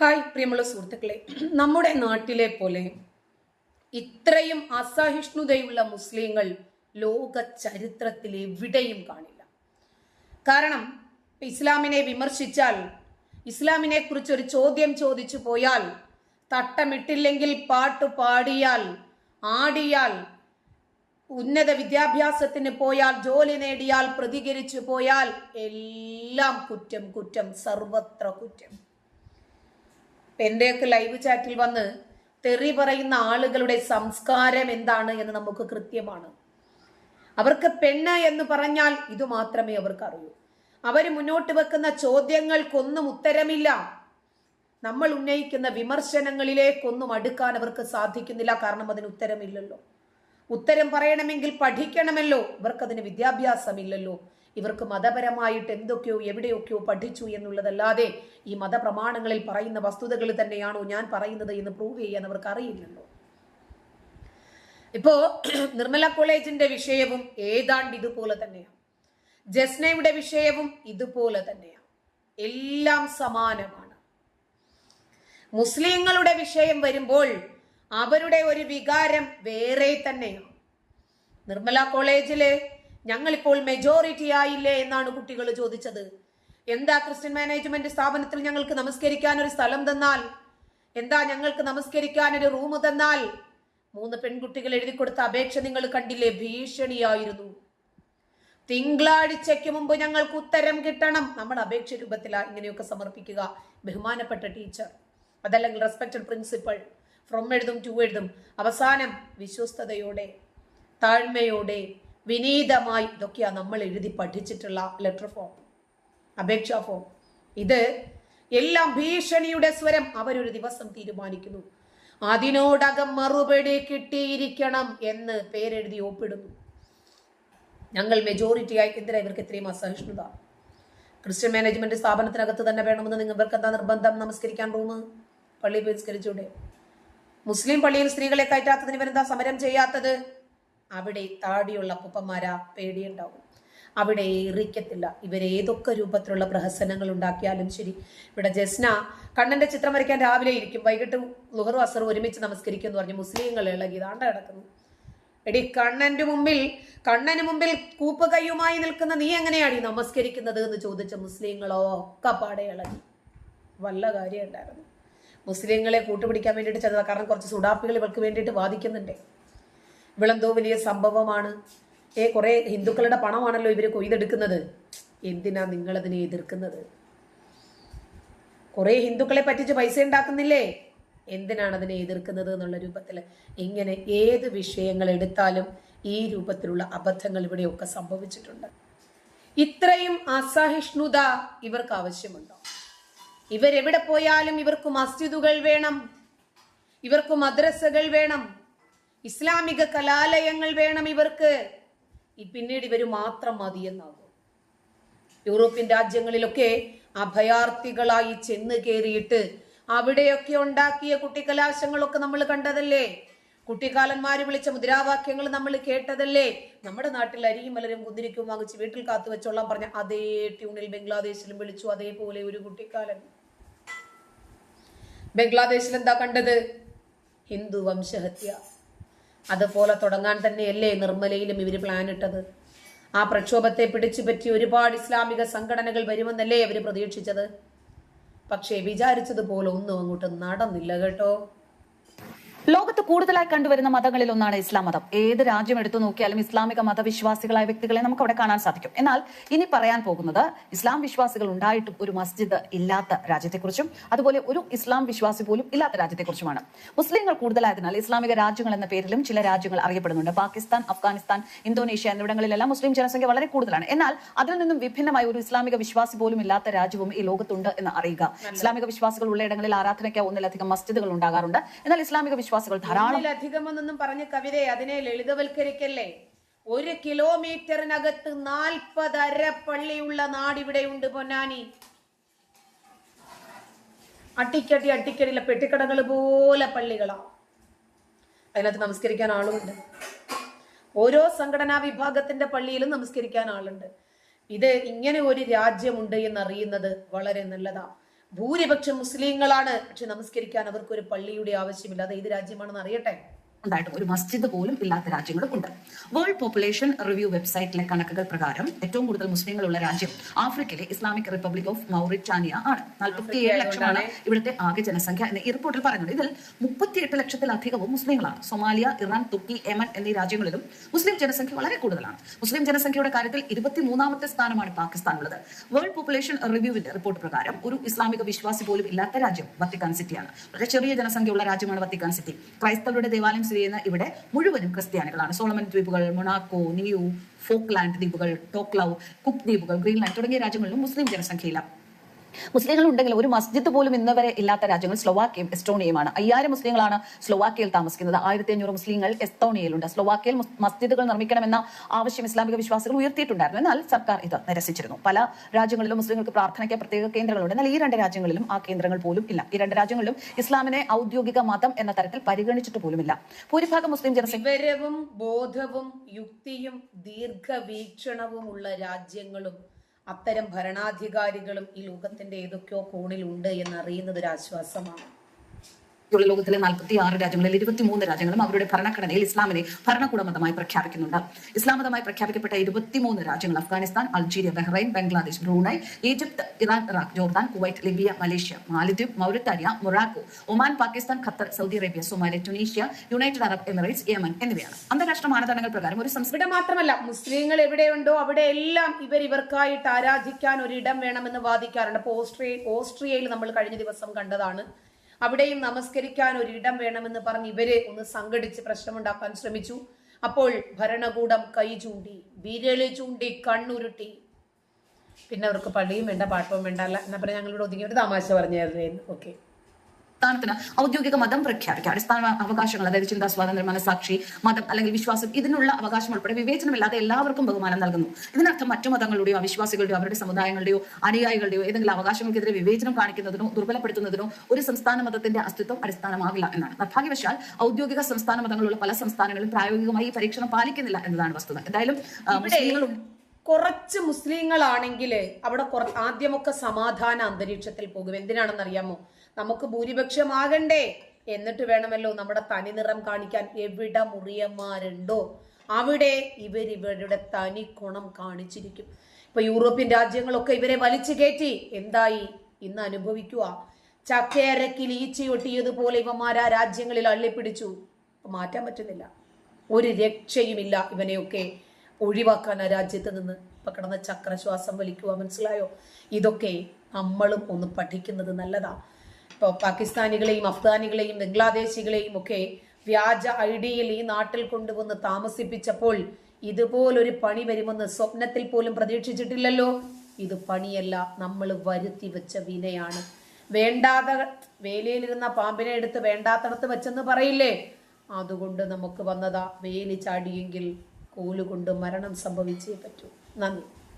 Hi പ്രിയമുള്ള സുഹൃത്തുക്കളെ. നമ്മുടെ നാട്ടിലെ പോലെ ഇത്രയും അസഹിഷ്ണുതയുള്ള മുസ്ലിങ്ങൾ ലോക ചരിത്രത്തിൽ എവിടെയും കാണില്ല. കാരണം ഇസ്ലാമിനെ വിമർശിച്ചാൽ ഇസ്ലാമിനെ കുറിച്ച് ഒരു ചോദ്യം ചോദിച്ചു പോയാൽ തട്ടമിട്ടില്ലെങ്കിൽ പാട്ട് പാടിയാൽ ആടിയാൽ ഉന്നത വിദ്യാഭ്യാസത്തിന് പോയാൽ ജോലി നേടിയാൽ പ്രതികരിച്ചു പോയാൽ എല്ലാം കുറ്റം കുറ്റം സർവത്ര കുറ്റം. എന്റെയൊക്കെ ലൈവ് ചാറ്റിൽ വന്ന് തെറി പറയുന്ന ആളുകളുടെ സംസ്കാരം എന്താണ് എന്ന് നമുക്ക് കൃത്യമാണ്. അവർക്ക് പെണ്ണ് എന്ന് പറഞ്ഞാൽ ഇത് മാത്രമേ അവർക്ക് അറിയൂ അവർ മുന്നോട്ട് വെക്കുന്ന ചോദ്യങ്ങൾക്കൊന്നും ഉത്തരമില്ല. നമ്മൾ ഉന്നയിക്കുന്ന വിമർശനങ്ങളിലേക്കൊന്നും അടുക്കാൻ അവർക്ക് സാധിക്കുന്നില്ല. കാരണം അതിന് ഉത്തരമില്ലല്ലോ. ഉത്തരം പറയണമെങ്കിൽ പഠിക്കണമല്ലോ. ഇവർക്കതിന് വിദ്യാഭ്യാസമില്ലല്ലോ. ഇവർക്ക് മതപരമായിട്ട് എന്തൊക്കെയോ എവിടെയൊക്കെയോ പഠിച്ചു എന്നുള്ളതല്ലാതെ ഈ മതപ്രമാണങ്ങളിൽ പറയുന്ന വസ്തുതകൾ തന്നെയാണോ ഞാൻ പറയുന്നത് എന്ന് പ്രൂവ് ചെയ്യാൻ അവർക്ക് അറിയില്ലല്ലോ. ഇപ്പോ നിർമ്മല കോളേജിന്റെ വിഷയവും ഏതാണ്ട് ഇതുപോലെ തന്നെയാണ്. ജസ്നയുടെ വിഷയവും ഇതുപോലെ തന്നെയാണ്. എല്ലാം സമാനമാണ്. മുസ്ലിങ്ങളുടെ വിഷയം വരുമ്പോൾ അവരുടെ ഒരു വികാരം വേറെ തന്നെയാണ്. നിർമ്മല കോളേജിൽ ഞങ്ങളിപ്പോൾ മെജോറിറ്റി ആയില്ലേ എന്നാണ് കുട്ടികൾ ചോദിച്ചത്. എന്താ ക്രിസ്ത്യൻ മാനേജ്മെന്റ് സ്ഥാപനത്തിൽ ഞങ്ങൾക്ക് നമസ്കരിക്കാൻ ഒരു സ്ഥലം തന്നാൽ? എന്താ ഞങ്ങൾക്ക് നമസ്കരിക്കാൻ ഒരു റൂം തന്നാൽ? മൂന്ന് പെൺകുട്ടികൾ എഴുതി കൊടുത്ത അപേക്ഷ നിങ്ങൾ കണ്ടില്ലേ? ഭീഷണിയായിരുന്നു. തിങ്കളാഴ്ചയ്ക്ക് മുമ്പ് ഞങ്ങൾക്ക് ഉത്തരം കിട്ടണം. നമ്മൾ അപേക്ഷ രൂപത്തിലാ ഇങ്ങനെയൊക്കെ സമർപ്പിക്കുക. ബഹുമാനപ്പെട്ട ടീച്ചർ. അതല്ലെങ്കിൽ റെസ്പെക്റ്റഡ് പ്രിൻസിപ്പൾ ഫ്രം എഴുതും ടു എഴുതും. അവസാനം വിശ്വസ്തയോടെ താഴ്മയോടെ വിനീതമായി ഇതൊക്കെയാണ് നമ്മൾ എഴുതി പഠിച്ചിട്ടുള്ള ലെറ്റർ ഫോം അപേക്ഷാ ഫോം ഇത് എല്ലാം ഭീഷണിയുടെ സ്വരം അവരൊരു ദിവസം തീരുമാനിക്കുന്നു. അതിനോടകം മറുപടി കിട്ടിയിരിക്കണം എന്ന് പേരെഴുതി ഒപ്പിടുന്നു. ഞങ്ങൾ മെജോറിറ്റി ആയി എന്തിനാ ഇവർക്ക് ഇത്രയും അസഹിഷ്ണുത? ക്രിസ്ത്യൻ മാനേജ്മെന്റ് സ്ഥാപനത്തിനകത്ത് തന്നെ വേണമെന്ന് നിങ്ങൾക്ക് എന്താ നിർബന്ധം? നമസ്കരിക്കാൻ റൂമ് പള്ളി പരിസ്കരിച്ചൂടെ മുസ്ലിം പള്ളിയിൽ സ്ത്രീകളെ കയറ്റാത്തതിന് ഇവരെന്താ സമരം ചെയ്യാത്തത്? അവിടെ താടിയുള്ള അപ്പൂപ്പന്മാരാ പേടിയുണ്ടാവും. അവിടെ എറിക്കത്തില്ല ഇവരേതൊക്കെ രൂപത്തിലുള്ള പ്രഹസനങ്ങൾ ഉണ്ടാക്കിയാലും ശരി. ഇവിടെ ജസ്ന കണ്ണന്റെ ചിത്രം വരയ്ക്കാൻ രാവിലെ ഇരിക്കും. വൈകിട്ട് ലുഹറു അസറും ഒരുമിച്ച് നമസ്കരിക്കും എന്ന് പറഞ്ഞ് മുസ്ലിങ്ങൾ ഇളകി ഇതാണ്ട് കിടക്കുന്നു. എടി കണ്ണന്റെ മുമ്പിൽ കണ്ണന് മുമ്പിൽ കൂപ്പ് കൈയുമായി നിൽക്കുന്ന നീ എങ്ങനെയാണ് ഈ നമസ്കരിക്കുന്നത് എന്ന് ചോദിച്ച മുസ്ലിങ്ങളോ ഒക്കെ പാടെ ഇളകി. വല്ല കാര്യം ഉണ്ടായിരുന്നു മുസ്ലിങ്ങളെ കൂട്ടുപിടിക്കാൻ വേണ്ടിയിട്ട് ചെന്നതാണ് കാരണം കുറച്ച് സുഡാപ്പികൾ ഇവർക്ക് വേണ്ടിയിട്ട് വാദിക്കുന്നുണ്ടേ. ഇവളെന്തോ വലിയ സംഭവമാണ്. ഏ കുറെ ഹിന്ദുക്കളുടെ പണമാണല്ലോ ഇവർ കൊയ്തെടുക്കുന്നത്. എന്തിനാ നിങ്ങൾ അതിനെ എതിർക്കുന്നത്? കുറെ ഹിന്ദുക്കളെ പറ്റിച്ച് പൈസ ഉണ്ടാക്കുന്നില്ലേ? എന്തിനാണ് അതിനെ എതിർക്കുന്നത് എന്നുള്ള രൂപത്തിൽ ഇങ്ങനെ ഏത് വിഷയങ്ങൾ എടുത്താലും ഈ രൂപത്തിലുള്ള അബദ്ധങ്ങൾ ഇവിടെയൊക്കെ സംഭവിച്ചിട്ടുണ്ട്. ഇത്രയും അസഹിഷ്ണുത ഇവർക്ക് ആവശ്യമുണ്ടോ? ഇവരെവിടെ പോയാലും ഇവർക്ക് മസ്ജിദുകൾ വേണം. ഇവർക്ക് മദ്രസകൾ വേണം. ഇസ്ലാമിക കലാലയങ്ങൾ വേണം ഇവർക്ക്. പിന്നീട് ഇവർ മാത്രം മതിയെന്നാകും യൂറോപ്യൻ രാജ്യങ്ങളിലൊക്കെ അഭയാർത്ഥികളായി ചെന്ന് കയറിയിട്ട് അവിടെയൊക്കെ ഉണ്ടാക്കിയ കുട്ടിക്കലാശങ്ങളൊക്കെ നമ്മൾ കണ്ടതല്ലേ? കുട്ടിക്കാലന്മാർ വിളിച്ച മുദ്രാവാക്യങ്ങൾ നമ്മൾ കേട്ടതല്ലേ? നമ്മുടെ നാട്ടിൽ അരിയും മലരും കുന്തിരിക്കും വാങ്ങിച്ച് വീട്ടിൽ കാത്തു വെച്ചോളാം പറഞ്ഞ അതേ ട്യൂണിൽ ബംഗ്ലാദേശിലും വിളിച്ചു അതേപോലെ ഒരു കുട്ടിക്കാലൻ. ബംഗ്ലാദേശിൽ എന്താ കണ്ടത്? ഹിന്ദു വംശഹത്യ. അതുപോലെ തുടങ്ങാൻ തന്നെയല്ലേ നിർമ്മലയിലും ഇവർ പ്ലാൻ ഇട്ടത്? ആ പ്രക്ഷോഭത്തെ പിടിച്ചു പറ്റി ഒരുപാട് ഇസ്ലാമിക സംഘടനകൾ വരുമെന്നല്ലേ അവർ പ്രതീക്ഷിച്ചത്? പക്ഷേ വിചാരിച്ചതുപോലെ ഒന്നും അങ്ങോട്ട് നടന്നില്ല കേട്ടോ. ലോകത്ത് കൂടുതലായി കണ്ടുവരുന്ന മതങ്ങളിൽ ഒന്നാണ് ഇസ്ലാം മതം. ഏത് രാജ്യം എടുത്തു നോക്കിയാലും ഇസ്ലാമിക മതവിശ്വാസികളായ വ്യക്തികളെ നമുക്ക് അവിടെ കാണാൻ സാധിക്കും. എന്നാൽ ഇനി പറയാൻ പോകുന്നത് ഇസ്ലാം വിശ്വാസികൾ ഉണ്ടായിട്ടും ഒരു മസ്ജിദ് ഇല്ലാത്ത രാജ്യത്തെക്കുറിച്ചും അതുപോലെ ഒരു ഇസ്ലാം വിശ്വാസി പോലും ഇല്ലാത്ത രാജ്യത്തെക്കുറിച്ചുമാണ്. മുസ്ലിങ്ങൾ കൂടുതലായതിനാൽ ഇസ്ലാമിക രാജ്യങ്ങൾ എന്ന പേരിലും ചില രാജ്യങ്ങൾ അറിയപ്പെടുന്നുണ്ട്. പാകിസ്ഥാൻ അഫ്ഗാനിസ്ഥാൻ ഇന്തോനേഷ്യ എന്നിവിടങ്ങളിലെല്ലാം മുസ്ലിം ജനസംഖ്യ വളരെ കൂടുതലാണ്. എന്നാൽ അതിൽ നിന്നും വിഭിന്നമായി ഒരു ഇസ്ലാമിക വിശ്വാസി പോലും ഇല്ലാത്ത രാജ്യവും ഈ ലോകത്തുണ്ട് എന്ന് അറിയുക. ഇസ്ലാമിക വിശ്വാസികൾ ഉള്ളയിടങ്ങളിൽ ആരാധനയ്ക്ക് ഒന്നിലധികം മസ്ജിദുകൾ ഉണ്ടാകാറുണ്ട്. എന്നാൽ ഇസ്ലാമിക വിശ്വാസികൾ ധാരാളം. അധികമെന്നൊന്നും പറഞ്ഞ കവിതയെ അതിനെ ലളിതവൽക്കരിക്കല്ലേ? ഒരു കിലോമീറ്ററിനകത്ത് നാൽപ്പതര പള്ളിയുള്ള നാടിവിടെയുണ്ട് പൊന്നാനി. അട്ടിക്കടി അട്ടിക്കടിയിലെ പെട്ടിക്കടകൾ പോലെ പള്ളികളാ. അതിനകത്ത് നമസ്കരിക്കാൻ ആളുണ്ട്. ഓരോ സംഘടനാ വിഭാഗത്തിന്റെ പള്ളിയിലും നമസ്കരിക്കാൻ ആളുണ്ട്. ഇത് ഇങ്ങനെ ഒരു രാജ്യമുണ്ട് എന്നറിയുന്നത് വളരെ നല്ലതാ. ഭൂരിപക്ഷം മുസ്ലിങ്ങളാണ് പക്ഷെ നമസ്കരിക്കാൻ അവർക്കൊരു പള്ളിയുടെ ആവശ്യമില്ല. അത് ഏത് രാജ്യമാണെന്ന് അറിയട്ടെ? ഉണ്ടായിട്ടും ഒരു മസ്ജിദ് പോലും ഇല്ലാത്ത രാജ്യങ്ങളും ഉണ്ട്. വേൾഡ് പോപ്പുലേഷൻ റിവ്യൂ വെബ്സൈറ്റിലെ കണക്കുകൾ പ്രകാരം ഏറ്റവും കൂടുതൽ മുസ്ലിങ്ങളുള്ള രാജ്യം ആഫ്രിക്കയിലെ ഇസ്ലാമിക് റിപ്പബ്ലിക് ഓഫ് മൗറിറ്റാനിയ ആണ്. നാൽപ്പത്തിയേഴ് ലക്ഷമാണ് ഇവിടുത്തെ ആകെ ജനസംഖ്യ എന്ന് ഈ റിപ്പോർട്ടിൽ പറയുന്നുണ്ട്. ഇതിൽ മുപ്പത്തിയെട്ട് ലക്ഷത്തിലധികവും മുസ്ലിങ്ങളാണ്. സൊമാലിയ ഇറാൻ തുർക്കി യമൻ എന്നീ രാജ്യങ്ങളിലും മുസ്ലിം ജനസംഖ്യ വളരെ കൂടുതലാണ്. മുസ്ലിം ജനസംഖ്യയുടെ കാര്യത്തിൽ ഇരുപത്തിമൂന്നാമത്തെ സ്ഥാനമാണ് പാകിസ്ഥാൻ ഉള്ളത് വേൾഡ് പോപ്പുലേഷൻ റിവ്യൂവിന്റെ റിപ്പോർട്ട് പ്രകാരം ഒരു ഇസ്ലാമിക വിശ്വാസി പോലും ഇല്ലാത്ത രാജ്യം വത്തിക്കാൻ സിറ്റിയാണ്. വളരെ ചെറിയ ജനസംഖ്യയുള്ള രാജ്യമാണ് വത്തിക്കാൻ സിറ്റി. ക്രൈസ്തവരുടെ ദേവാലയം ചെയ്യുന്ന ഇവിടെ മുഴുവനും ക്രിസ്ത്യാനികളാണ്. സോളമൻ ദ്വീപുകൾ മൊണാക്കോ നിയു ഫോക്ലാൻഡ് ദ്വീപുകൾ ടോക്ലൗ കുക്ക് ദ്വീപുകൾ ഗ്രീൻലാൻഡ് തുടങ്ങിയ രാജ്യങ്ങളിലും മുസ്ലിം ജനസംഖ്യയില്ല. മുസ്ലിങ്ങൾ ഉണ്ടെങ്കിൽ ഒരു മസ്ജിദ് പോലും ഇന്ന് വരെ ഇല്ലാത്ത രാജ്യങ്ങൾ സ്ലോവാക്യയും എസ്റ്റോണിയയുമാണ്. അയ്യായിരം മുസ്ലിങ്ങളാണ് സ്ലോവാക്യയിൽ താമസിക്കുന്നത്. ആയിരത്തി അഞ്ഞൂറ് മുസ്ലിങ്ങൾ എസ്തോണിയയിലുണ്ട്. സ്ലോവാക്യയിൽ മസ്ജിദുകൾ നിർമ്മിക്കണമെന്ന ആവശ്യം ഇസ്ലാമിക വിശ്വാസികൾ ഉയർത്തിയിട്ടുണ്ടായിരുന്നു. എന്നാൽ സർക്കാർ ഇത് നിരസിച്ചിരുന്നു. പല രാജ്യങ്ങളിലും മുസ്ലിങ്ങൾക്ക് പ്രാർത്ഥനയ്ക്ക് പ്രത്യേക കേന്ദ്രങ്ങളുണ്ട്. എന്നാൽ ഈ രണ്ട് രാജ്യങ്ങളിലും ആ കേന്ദ്രങ്ങൾ പോലും ഇല്ല. ഈ രണ്ട് രാജ്യങ്ങളിലും ഇസ്ലാമിനെ ഔദ്യോഗിക മതം എന്ന തരത്തിൽ പരിഗണിച്ചിട്ട് പോലുമില്ല. ഭൂരിഭാഗം മുസ്ലിം ജനസംഖ്യ ബോധവും യുക്തിയും ദീർഘവീക്ഷണവും ഉള്ള രാജ്യങ്ങളും അത്തരം ഭരണാധികാരികളും ഈ ലോകത്തിന്റെ ഏതൊക്കെയോ കോണിലുണ്ട് എന്നറിയുന്നത് ഒരു ആശ്വാസമാണ്. യുള്ള ലോകത്തിലെ നാൽപ്പത്തി ആറ് രാജ്യങ്ങളിൽ ഇരുപത്തിമൂന്ന് രാജ്യങ്ങളും അവരുടെ ഭരണഘടനയിൽ ഇസ്ലാമിനെ ഭരണകൂട മതമായി പ്രഖ്യാപിക്കുന്നുണ്ട്. ഇസ്ലാമതമായി പ്രഖ്യാപിക്കപ്പെട്ട ഇരുപത്തിമൂന്ന് രാജ്യങ്ങൾ Afghanistan Algeria Bahrain Bangladesh Brunei Egypt Iran Iraq Jordan Kuwait Libya Malaysia Maldives Mauritania Morocco Oman Pakistan Qatar Saudi Arabia Somalia Tunisia United Arab Emirates Yemen എന്നിവയാണ്. അന്താരാഷ്ട്ര മാനദണ്ഡങ്ങൾ പ്രകാരം ഒരു സംസ്കൃതം മാത്രമല്ല മുസ്ലിങ്ങൾ എവിടെയുണ്ടോ അവിടെ എല്ലാം ഇവർ ഇവർക്കായിട്ട് ആരാധിക്കാൻ ഒരിടം വേണമെന്ന് വാദിക്കാറുണ്ട്. ഓസ്ട്രിയയിൽ നമ്മൾ കഴിഞ്ഞ ദിവസം കണ്ടതാണ് അവിടെയും നമസ്കരിക്കാൻ ഒരു ഇടം വേണമെന്ന് പറഞ്ഞ് ഇവരെ ഒന്ന് സംഘടിച്ച് പ്രശ്നമുണ്ടാക്കാൻ ശ്രമിച്ചു. അപ്പോൾ ഭരണകൂടം കൈ ചൂണ്ടി വിരളി ചൂണ്ടി കണ്ണുരുട്ടി. പിന്നെ അവർക്ക് പള്ളിയും വേണ്ട പാട്ടവും വേണ്ട അല്ല. എന്നാ പറഞ്ഞാൽ ഞങ്ങളിവിടെ ഒതുങ്ങി ഒരു തമാശ പറഞ്ഞായിരുന്നു. ഓക്കെ. സംസ്ഥാനത്തിന് ഔദ്യോഗിക മതം പ്രഖ്യാപിക്കാം. അടിസ്ഥാന അവകാശങ്ങൾ അതായത് ചിന്താ സ്വാതന്ത്ര്യം മനസാക്ഷി മതം അല്ലെങ്കിൽ വിശ്വാസം ഇതിനുള്ള അവകാശം ഉൾപ്പെടെ വിവേചനമില്ലാതെ എല്ലാവർക്കും ബഹുമാനം നൽകുന്നു. ഇതിനർത്ഥം മറ്റു മതങ്ങളുടെയോ അവിശ്വാസികളുടെയോ അവരുടെ സമുദായങ്ങളുടെയോ അനുയായികളുടെയോ ഏതെങ്കിലും അവകാശങ്ങൾക്കെതിരെ വിവേചനം കാണിക്കുന്നതിനോ ദുർബലപ്പെടുത്തുന്നതിനോ ഒരു സംസ്ഥാന മതത്തിന്റെ അസ്തിത്വം അടിസ്ഥാനമാകില്ല എന്നാണ്. നിർഭാഗ്യവശാൽ ഔദ്യോഗിക സംസ്ഥാന മതങ്ങളുള്ള പല സംസ്ഥാനങ്ങളും പ്രായോഗികമായി ഈ പരീക്ഷണം പാലിക്കുന്നില്ല എന്നതാണ് വസ്തുത. എന്തായാലും മുസ്ലിങ്ങളും കുറച്ച് മുസ്ലിങ്ങളാണെങ്കിൽ അവിടെ കുറ ആദ്യമൊക്കെ സമാധാന അന്തരീക്ഷത്തിൽ പോകും. എന്തിനാണെന്നറിയാമോ? നമുക്ക് ഭൂരിപക്ഷമാകണ്ടേ? എന്നിട്ട് വേണമല്ലോ നമ്മുടെ തനി നിറം കാണിക്കാൻ എവിടെ മുറിയന്മാരുണ്ടോ? അവിടെ ഇവർ തനി ഗുണം കാണിച്ചിരിക്കും. ഇപ്പൊ യൂറോപ്യൻ രാജ്യങ്ങളൊക്കെ ഇവരെ വലിച്ചു കയറ്റി. എന്തായി? ഇന്ന് അനുഭവിക്കുക. ചക്കയരക്കിൽ ഈച്ചയൊട്ടിയതുപോലെ ഇവന്മാർ ആ രാജ്യങ്ങളിൽ അള്ളിപ്പിടിച്ചു. മാറ്റാൻ പറ്റുന്നില്ല. ഒരു രക്ഷയുമില്ല ഇവനെയൊക്കെ ഒഴിവാക്കാൻ ആ രാജ്യത്ത് നിന്ന്. ഇപ്പൊ കിടന്ന ചക്രശ്വാസം വലിക്കുക മനസ്സിലായോ? ഇതൊക്കെ നമ്മളും ഒന്ന് പഠിക്കുന്നത് നല്ലതാ. ഇപ്പോൾ പാകിസ്ഥാനികളെയും അഫ്ഗാനികളെയും ബംഗ്ലാദേശികളെയും ഒക്കെ വ്യാജ ഐ ഡിയിൽ ഈ നാട്ടിൽ കൊണ്ടുവന്ന് താമസിപ്പിച്ചപ്പോൾ ഇതുപോലൊരു പണി വരുമെന്ന് സ്വപ്നത്തിൽ പോലും പ്രതീക്ഷിച്ചിട്ടില്ലല്ലോ. ഇത് പണിയല്ല നമ്മൾ വരുത്തി വെച്ച വിനയാണ്. വേണ്ടാത്ത വേലിയിലിരുന്ന പാമ്പിനെ എടുത്ത് വേണ്ടാത്തടത്ത് വെച്ചെന്ന് പറയില്ലേ? അതുകൊണ്ട് നമുക്ക് വന്നതാ വേലി ചാടിയെങ്കിൽ കോലുകൊണ്ട് മരണം സംഭവിച്ചേ പറ്റൂ. നന്ദി.